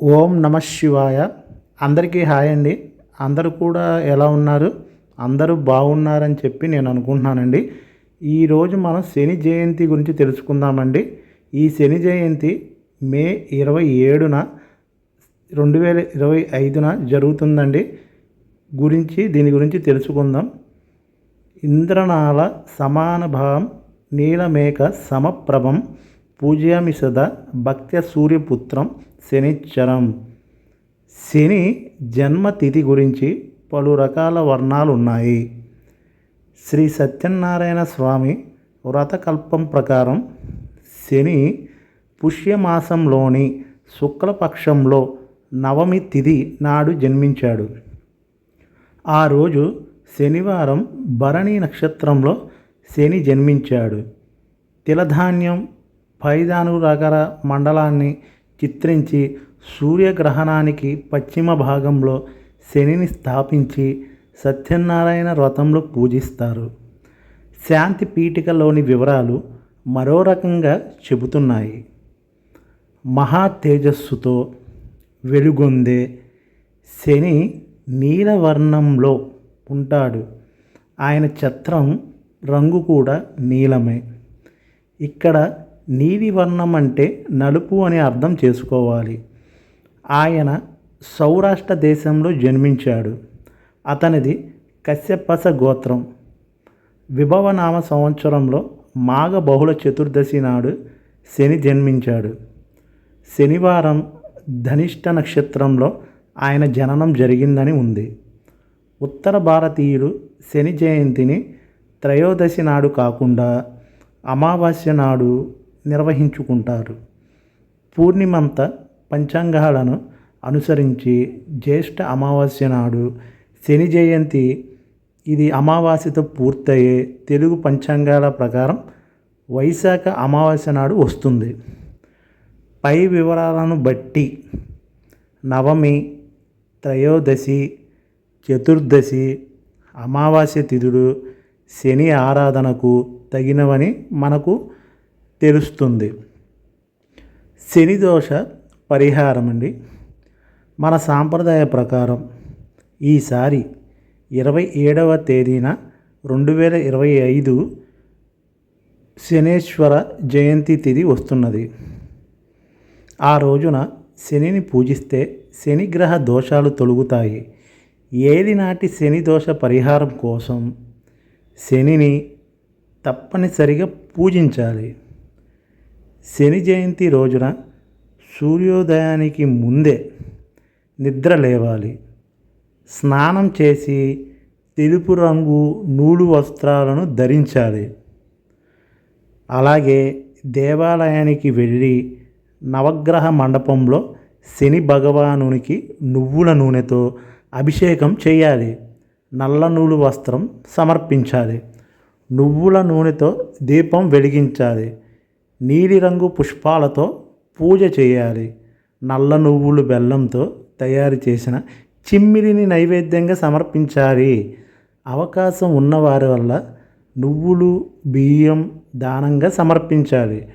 ఓం నమ శివాయ. అందరికీ హాయ్ అండి. అందరూ కూడా ఎలా ఉన్నారు? అందరూ బాగున్నారని చెప్పి నేను అనుకుంటున్నానండి. ఈరోజు మనం శని జయంతి గురించి తెలుసుకుందామండి. ఈ శని జయంతి మే ఇరవై ఏడున రెండు వేల ఇరవై ఐదున జరుగుతుందండి. గురించి దీని గురించి తెలుసుకుందాం. ఇంద్రనాళ సమానభావం నీలమేక సమప్రభం పూజ్యామి సదా భక్త్య సూర్యపుత్రం శనిచ్చరం శని జన్మతిథి గురించి పలు రకాల వర్ణాలు ఉన్నాయి శ్రీ సత్యనారాయణ స్వామి వ్రతకల్పం ప్రకారం శని పుష్యమాసంలోని శుక్లపక్షంలో నవమి తిథి నాడు జన్మించాడు. ఆ రోజు శనివారం భరణి నక్షత్రంలో శని జన్మించాడు. తిలధాన్యం పైదాను రకర మండలాన్ని చిత్రించి సూర్యగ్రహణానికి పశ్చిమ భాగంలో శనిని స్థాపించి సత్యనారాయణ వ్రతంలో పూజిస్తారు. శాంతి పీఠికలోని వివరాలు మరో రకంగా చెబుతున్నాయి. మహా తేజస్సుతో వెలుగొందే శని నీలవర్ణంలో ఉంటాడు. ఆయన ఛత్రం రంగు కూడా నీలమే. ఇక్కడ నీలి వర్ణం అంటే నలుపు అని అర్థం చేసుకోవాలి. ఆయన సౌరాష్ట్ర దేశంలో జన్మించాడు. అతనిది కశ్యపస గోత్రం. విభవనామ సంవత్సరంలో మాఘ బహుళ చతుర్దశి నాడు శని జన్మించాడు. శనివారం ధనిష్ట నక్షత్రంలో ఆయన జననం జరిగిందని ఉంది. ఉత్తర భారతీయులు శని జయంతిని త్రయోదశి నాడు కాకుండా అమావాస్య నాడు నిర్వహించుకుంటారు. పూర్ణిమంత పంచాంగాలను అనుసరించి జ్యేష్ఠ అమావాస్య నాడు శని జయంతి. ఇది అమావాస్యతో పూర్తయ్యే తెలుగు పంచాంగాల ప్రకారం వైశాఖ అమావాస్య నాడు వస్తుంది. పై వివరాలను బట్టి నవమి త్రయోదశి చతుర్దశి అమావాస్య తిథుడు శని ఆరాధనకు తగినవని మనకు తెలుస్తుంది. శని దోష పరిహారం అండి. మన సాంప్రదాయ ప్రకారం ఈసారి ఇరవై ఏడవ తేదీన రెండు వేల ఇరవై ఐదు శనేశ్వర జయంతి తిథి వస్తున్నది. ఆ రోజున శనిని పూజిస్తే శనిగ్రహ దోషాలు తొలుగుతాయి. ఏది నాటి శని దోష పరిహారం కోసం శనిని తప్పనిసరిగా పూజించాలి. శని జయంతి రోజున సూర్యోదయానికి ముందే నిద్ర లేవాలి. స్నానం చేసి తెలుపు రంగు నూలు వస్త్రాలను ధరించాలి. అలాగే దేవాలయానికి వెళ్ళి నవగ్రహ మండపంలో శని భగవానునికి నువ్వుల నూనెతో అభిషేకం చేయాలి. నల్ల నూలు వస్త్రం సమర్పించాలి. నువ్వుల నూనెతో దీపం వెలిగించాలి. నీలిరంగు పుష్పాలతో పూజ చేయాలి. నల్ల నువ్వులు బెల్లంతో తయారు చేసిన చిమ్మిలిని నైవేద్యంగా సమర్పించాలి. అవకాశం ఉన్నవారి వల్ల నువ్వులు బియ్యం దానంగా సమర్పించాలి.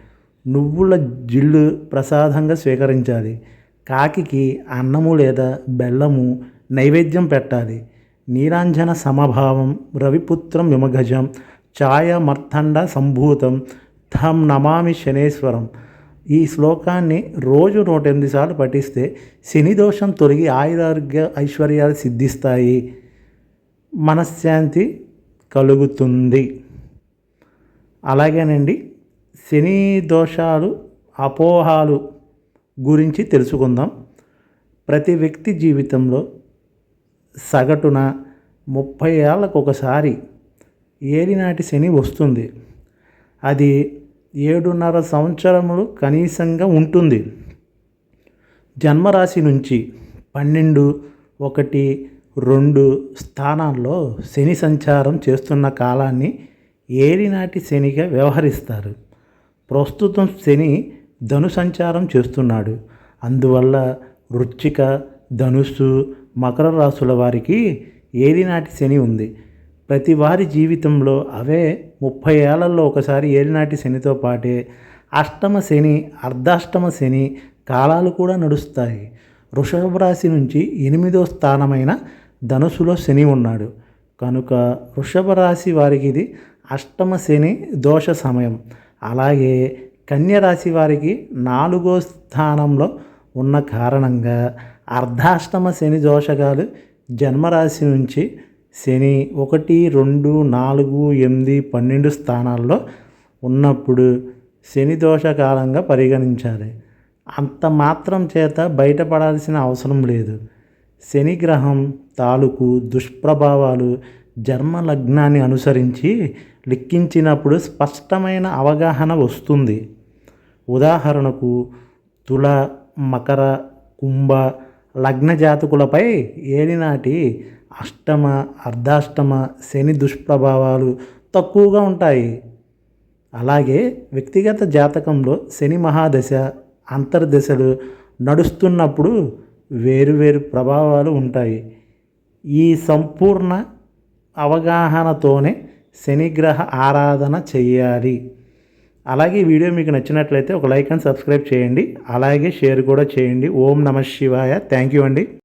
నువ్వుల జిల్లు ప్రసాదంగా స్వీకరించాలి. కాకికి అన్నము లేదా బెల్లము నైవేద్యం పెట్టాలి. నీరాంజన సమభావం రవిపుత్రం విమగజం ఛాయ మర్తండ సంభూతం థం నమామి శనేశ్వరం. ఈ శ్లోకాన్ని రోజు నూట ఎనిమిది సార్లు పఠిస్తే శని దోషం తొలగి ఆయురారోగ్య ఐశ్వర్యాలు సిద్ధిస్తాయి. మనశ్శాంతి కలుగుతుంది. అలాగేనండి శని దోషాలు అపోహాలు గురించి తెలుసుకుందాం. ప్రతి వ్యక్తి జీవితంలో సగటున ముప్పై ఏళ్ళకు ఒకసారి ఏలినాటి శని వస్తుంది. అది ఏడున్నర సంవత్సరములు కనీసంగా ఉంటుంది. జన్మరాశి నుంచి పన్నెండు ఒకటి రెండు స్థానాల్లో శని సంచారం చేస్తున్న కాలాన్ని ఏలినాటి శనిగా వ్యవహరిస్తారు. ప్రస్తుతం శని ధను సంచారం చేస్తున్నాడు. అందువల్ల వృచ్చిక ధనుస్సు మకర రాశుల వారికి ఏలినాటి శని ఉంది. ప్రతి వారి జీవితంలో అవే ముప్పై ఏళ్ళలో ఒకసారి ఏలినాటి శనితో పాటే అష్టమ శని అర్ధాష్టమ శని కాలాలు కూడా నడుస్తాయి. వృషభ రాశి నుంచి ఎనిమిదో స్థానమైన ధనుసులో శని ఉన్నాడు. కనుక వృషభ రాశి వారికి ఇది అష్టమ శని దోష సమయం. అలాగే కన్య రాశి వారికి నాలుగో స్థానంలో ఉన్న కారణంగా అర్ధాష్టమ శని దోషగాలు జన్మరాశి నుంచి శని ఒకటి రెండు నాలుగు ఎనిమిది పన్నెండు స్థానాల్లో ఉన్నప్పుడు శని దోషకాలంగా పరిగణించాలి. అంత మాత్రం చేత బయటపడాల్సిన అవసరం లేదు. శని గ్రహం తాలూకు దుష్ప్రభావాలు జన్మ లగ్నాన్ని అనుసరించి లెక్కించినప్పుడు స్పష్టమైన అవగాహన వస్తుంది. ఉదాహరణకు తుల మకర కుంభ లగ్న జాతకులపై ఏలినాటి అష్టమ అర్ధాష్టమ శని దుష్ప్రభావాలు తక్కువగా ఉంటాయి. అలాగే వ్యక్తిగత జాతకంలో శని మహాదశ అంతర్దశలు నడుస్తున్నప్పుడు వేరువేరు ప్రభావాలు ఉంటాయి. ఈ సంపూర్ణ అవగాహనతోనే శనిగ్రహ ఆరాధన చెయ్యాలి అలాగే ఈ వీడియో మీకు నచ్చినట్లయితే ఒక లైక్ అండ్ సబ్స్క్రైబ్ చేయండి. అలాగే షేర్ కూడా చేయండి. ఓం నమ శివాయ. థ్యాంక్ యూ అండి.